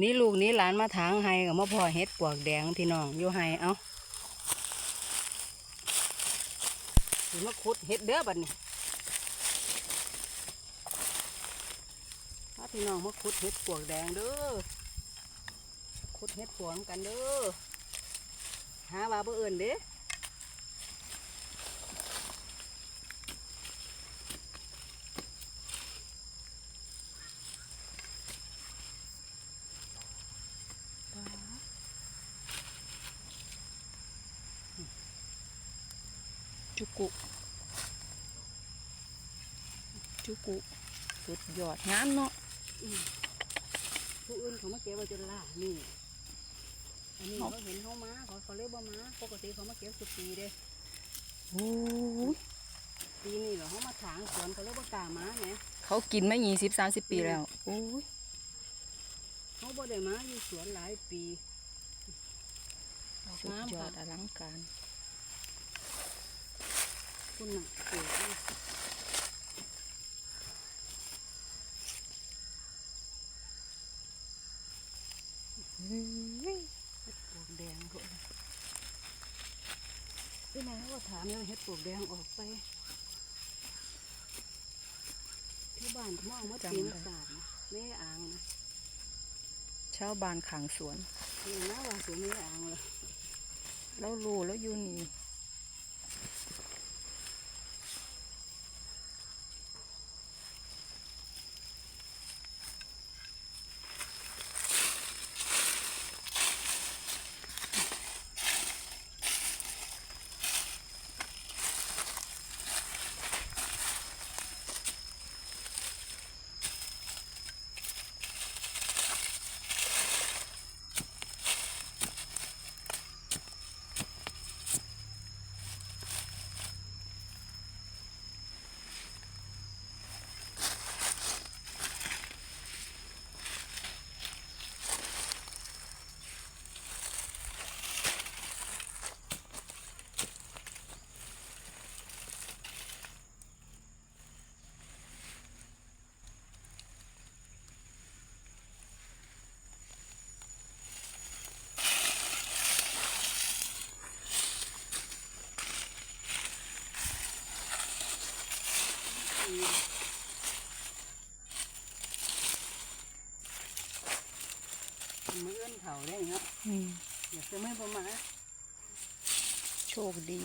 นี่ลูกนี้หลานมาถางไห้กับมาพ่อเฮ็ดปวกแดงพี่น้องอยู่ไห้เอ้าสิมาขุดเฮ็ดเด้อบัดนี้ถ้าพี่น้องมาขุดเฮ็ดปวกแดงเด้อขุดเฮ็ดปวกกันเด้อหาว่าบ่เอิ้นเด้ จุกุ จุกุ สุดยอดงามเนาะผู้อื่นเขามาเก็บไว้จนล่านี่อันนี้เอาเขาเห็นเขามาเขาเขาเลยบ่มาปกติเขามาเก็บสุดปีเด้โอ้ยปีนี้เหรอเขามาถางสวนเขาเลยบ่กล้ามาไงเขากินมายี่สิบสามสิบปีแล้วโอ้ยเขาบ่ได้มาอยู่สวนหลายปีสุดยอดอลังการ คุณน่ะเก๋มากเฮ้ยเฮ็ดปลวกแดงพวกนี้พี่นายเขาก็ถามเลยเฮ็ดปลวกแดงออกไปที่บ้านเขาเอามาตีมาสาดนะไม่ได้อ่างนะชาวบ้านขางสวนนี่นะว่าสวนไม่ได้อ่างเลยแล้วรู้แล้วอยู่นี่ มือเอื้อนเผาได้เนาะอืมอยากจะไม่ประมาณโชคดี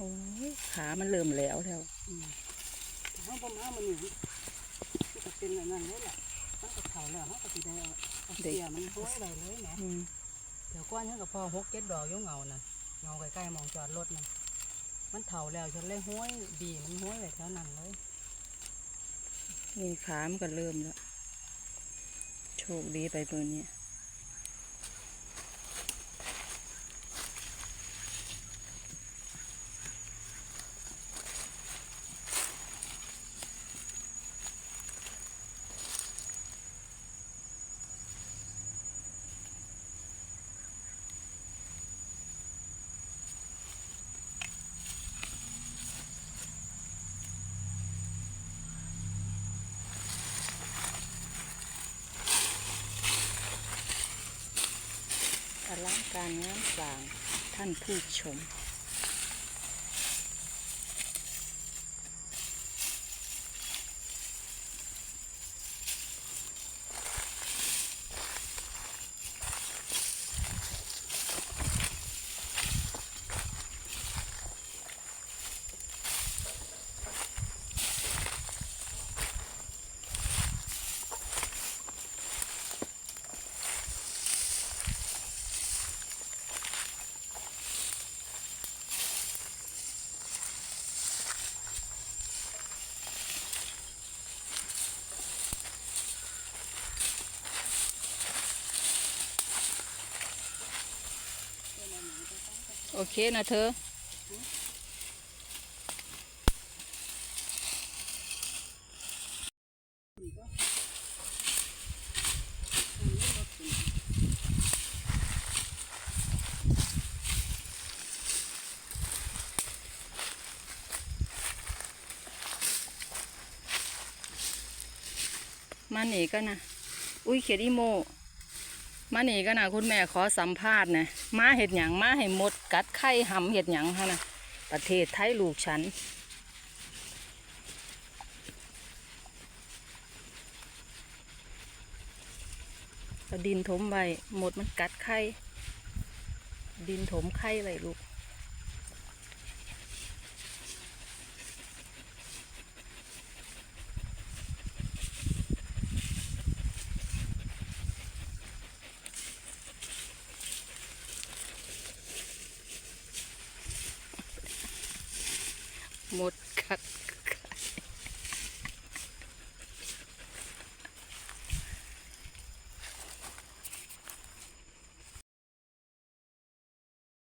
โอ้ยขามันเริ่มแล้วแล้วห้องประมาณมันนี่มันก็เป็นแบบนั้นเลยแหละมันก็เผาแล้วมันก็สิได้เอาเอาเสียมันห้อยไปเลยแหมอืมเดี๋ยวก้อนนี้ก็พอหกเจ็ดดอกอยุ่งเงาน่ะเงาใกล้ๆหมองจอดรถน่ะมันเถาแล้วฉันเลยห้อยดีมันห้อยไปแถวนั้นเลยนี่ขามันก็เริ่มแล้วโชคดีไปตัวนี้อลัง การงานสร้างท่านผู้ชม โอเคนะเธอมาหนก็นะ อุ้ยเขียดอีโม มานีก็นะคุณแม่ขอสัมภาษณ์นะมาเห็ดหยังมาให้หมด กัดไข่หำเห็ดหยังฮะนะประเทศไทยลูกฉันเอาดินถมไว้หมดมันกัดไข่ดินถมไข่ไว้ลูก หมดกัด